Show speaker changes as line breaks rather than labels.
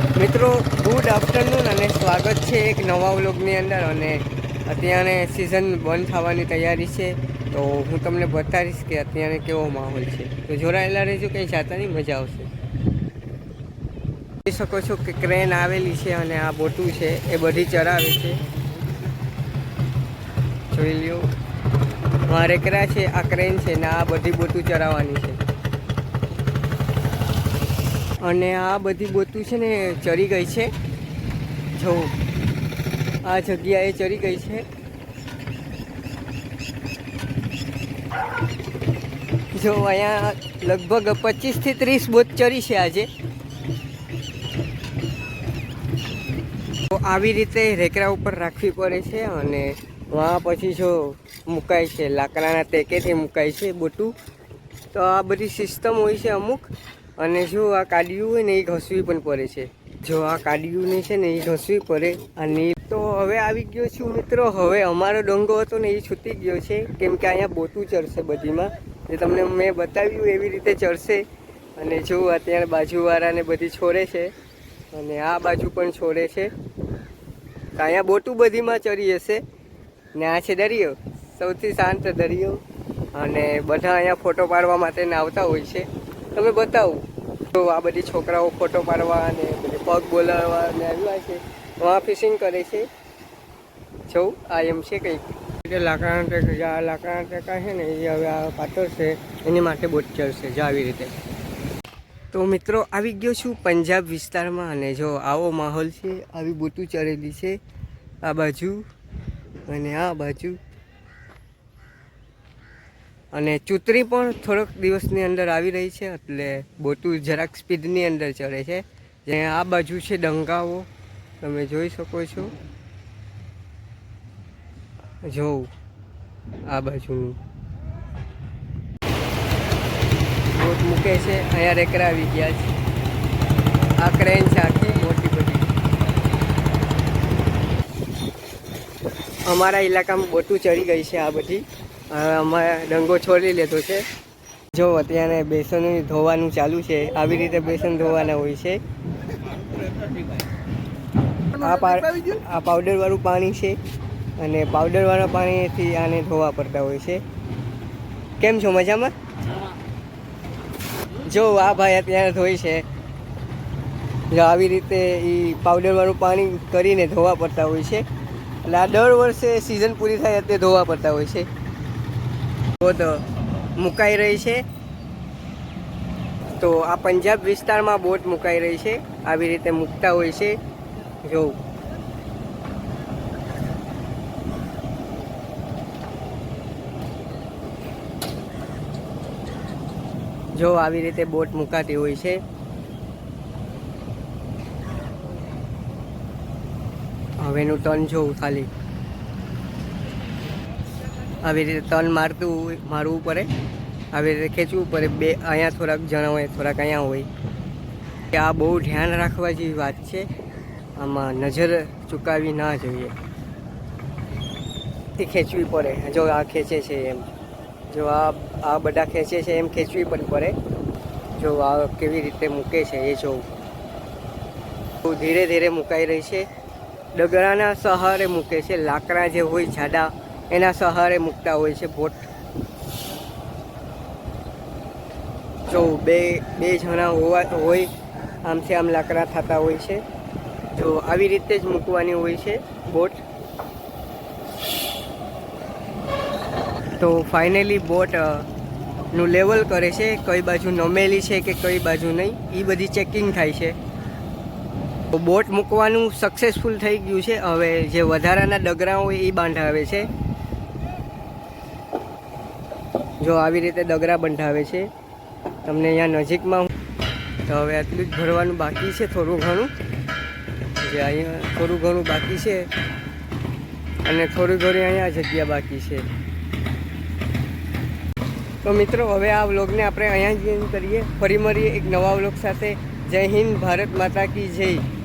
મિત્રો good afternoon અને સ્વાગત છે એક નવા વ્લોગની અંદર અને અત્યારે સિઝન બંધ થવાની તૈયારી છે. તો હું તમને બતાવીશ કે અત્યારે કેવો માહોલ છે. તો જોડાયેલા રહેજો, કંઈ જાતાની મજા આવશે. જોઈ શકો છો કે ક્રેન આવેલી છે અને આ બોટું છે, એ બધી ચરાવે છે. જોઈ લ્યો. મારે રેકરા છે, આ ક્રેન છે ને આ બધી બોટું ચરાવવાની છે. અને આ બધી બોતું છે ને ચરી ગઈ છે. જો, આ જગ્યાએ ચરી ગઈ છે. જો, અહીંયા લગભગ પચીસથી ત્રીસ બોત ચરી છે આજે. તો આવી રીતે રેકરા ઉપર રાખવી પડે છે અને વहाँ પછી જો મુકાય છે, લાકડાના ટેકેથી મુકાય છે બોટું. તો આ બધી સિસ્ટમ હોય છે અમુક. અને જો આ કાડિયું હોય ને, એ ઘસવી પણ પડે છે. જો આ કાડિયું છે ને, એ ઘસવી પડે અને તો હવે આવી ગયો છું મિત્રો. હવે અમારો ડોંગો હતો ને, એ છૂટી ગયો છે. કેમ કે અહીંયા બોતું ચડશે બધીમાં. જે તમને મેં બતાવ્યું એવી રીતે ચડશે. અને જો અત્યારે બાજુવાળાને બધી છોડે છે. અને આ બાજુ પણ છોડે છે. તો અહીંયા બોટું બધીમાં ચડી હશે ને આ છે દરિયો. સૌથી શાંત દરિયો. અને બધા અહીંયા ફોટો પાડવા માટે આવતા હોય છે. તમે બતાવો. તો આ બધી છોકરાઓ ફોટો પાડવા અને બધી પગ બોલાવવા અને આવ્યા છે. વહાં ફિશિંગ કરે છે. જવું આ એમ છે કંઈક. લાકડાના ટેકા લાકડાના ટેકા છે ને, એ હવે આ પાત્ર છે, એની માટે બોટ ચડશે, જો આવી રીતે. તો મિત્રો, આવી ગયો છું પંજાબ વિસ્તારમાં અને જો આવો માહોલ છે, આવી બોટું ચડેલી છે, આ બાજુ અને આ બાજુ. અને ચૂતરી પણ થોડોક દિવસની અંદર આવી રહી છે, એટલે બોટું જરાક સ્પીડની અંદર ચડે છે. જે આ બાજુ છે ડંગાઓ, તમે જોઈ શકો છો. જોઉં, આ બાજુનું. બોટ મૂકે છે, અહીંયા રેકરા આવી ગયા છે. આ ક્રેન છે આખી, મોટી બધી. અમારા ઇલાકામાં બોટું ચડી ગઈ છે આ બધી. અમારે ડંગો છોડી લીધો છે. જો, અત્યારે બેસન ધોવાનું ચાલુ છે. આવી રીતે બેસન ધોવાના હોય છે. આ આ પાવડરવાળું પાણી છે અને પાવડરવાળા પાણીથી આને ધોવા પડતા હોય છે. કેમ છો? મજામાં? જો, આ ભાઈ અત્યારે ધોઈ છે. જો, આવી રીતે એ પાવડરવાળું પાણી કરીને ધોવા પડતા હોય છે. એટલે આ દર વર્ષે સિઝન પૂરી થાય તે ધોવા પડતા હોય છે. બોટ મુકાઈ રહી છે. તો આ પંજાબ વિસ્તારમાં બોટ મુકાઈ રહી છે. આવી રીતે મૂકતા હોય છે. જોઉં જો આવી રીતે બોટ મુકાતી હોય છે. હવેનું ટર્ન જોઉં ખાલી. આવી રીતે તન મારતું મારવું પડે. આવી રીતે ખેંચવું પડે. બે, અહીંયા થોડાક જણા હોય, થોડાક અહીંયા હોય. કે આ બહુ ધ્યાન રાખવા જેવી વાત છે. આમાં નજર ચૂકાવી ના જોઈએ. તે ખેંચવી પડે. જો આ ખેંચે છે એમ. જો આ આ બધા ખેંચે છે એમ ખેંચવી પણ પડે. જો આ કેવી રીતે મૂકે છે એ જોવું ધીરે ધીરે મુકાઈ રહી છે. ડગરાના સહારે મૂકે છે. લાકડા જે હોય, જાડા એના સહારે મૂકતા હોય છે બોટ જો બે બે જણા હોવા, હોય આમથી આમ લાકડા થતા હોય છે. જો આવી રીતે જ મૂકવાની હોય છે બોટ તો ફાઇનલી બોટનું લેવલ કરે છે, કઈ બાજુ નમેલી છે કે કઈ બાજુ નહીં એ બધી ચેકિંગ થાય છે. તો બોટ મૂકવાનું સક્સેસફુલ થઈ ગયું છે. હવે જે વધારાના ડગરા હોય એ બાંધાવે છે. જો આવી રીતે ડગરા બંધાવે છે. તમને અહીંયા નજીકમાં તો હવે આટલું જ ભરવાનું બાકી છે થોડું ઘણું. જે અહીંયા થોડું ઘણું બાકી છે. અને થોડી ઘણી અહીંયા જગ્યા બાકી છે. તો મિત્રો, હવે આ વ્લોગને આપણે અહીંયા જ કરીએ. ફરી મળીએ એક નવા વ્લોગ સાથે. જય હિન્દ, ભારત માતા કી જય.